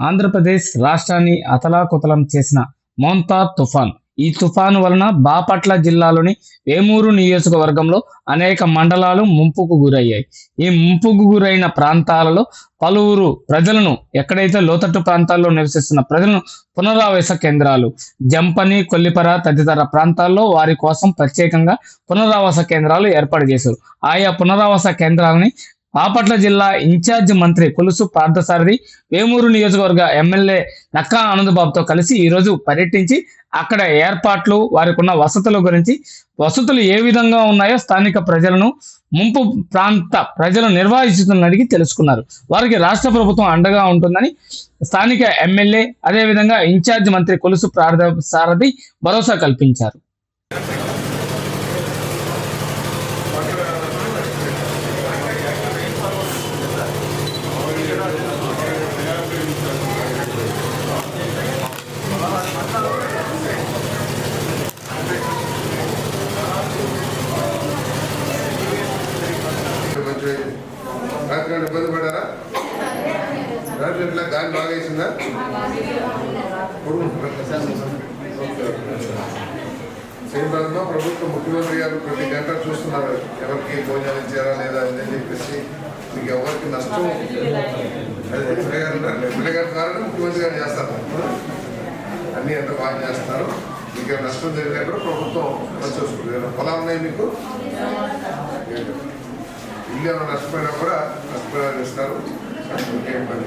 ఆంధ్రప్రదేశ్ రాష్ట్రాన్ని అతలాకుతలం చేసిన మోంతా తుఫాన్. ఈ తుఫాను వలన బాపట్ల జిల్లాలోని వేమూరు నియోజకవర్గంలో అనేక మండలాలు ముంపుకు గురయ్యాయి. ఈ ముంపుకు గురైన ప్రాంతాలలో పలువురు ప్రజలను ఎక్కడైతే లోతట్టు ప్రాంతాల్లో నివసిస్తున్న ప్రజలను పునరావాస కేంద్రాలు జంపని కొల్లిపర తదితర ప్రాంతాల్లో వారి కోసం ప్రత్యేకంగా పునరావాస కేంద్రాలు ఏర్పాటు చేశారు. ఆయా పునరావాస కేంద్రాలని బాపట్ల జిల్లా ఇన్ఛార్జ్ మంత్రి కొలుసు పార్థసారథి వేమూరు నియోజకవర్గ ఎమ్మెల్యే నక్కా ఆనందబాబుతో కలిసి ఈరోజు పర్యటించి అక్కడ ఏర్పాట్లు వారికి ఉన్న వసతుల గురించి వసతులు ఏ విధంగా ఉన్నాయో స్థానిక ప్రజలను ముంపు ప్రాంత ప్రజలు నిర్వహిస్తున్న అడిగి తెలుసుకున్నారు. వారికి రాష్ట్ర ప్రభుత్వం అండగా ఉంటుందని స్థానిక ఎమ్మెల్యే అదేవిధంగా ఇన్ఛార్జ్ మంత్రి కొలుసు ప్రార్థ సారథి భరోసా కల్పించారు. కొంచెం రాత్రి ఇబ్బంది పడారా రాత్రి ఎట్లా గాలి బాగా వేసిందా? శ్రీనివాసంలో ప్రభుత్వ ముఖ్యమంత్రి గారు ప్రతి గంట చూస్తున్నారు. ఎవరికి భోజనాలు ఇచ్చారా లేదా అని చెప్పేసి మీకు ఎవరికి నష్టం? అది పిల్లగారు గారు కారణం ముఖ్యమంత్రి గారు చేస్తారు. అన్నీ ఎంత బాగా చేస్తున్నారు? మీకు నష్టం జరిగినా కూడా ప్రభుత్వం మంచి పొలాలు ఉన్నాయి మీకు? ఇల్లు ఏమైనా నష్టపోయినా కూడా నష్టపరిహారం ఇస్తారు ఇంకేం పని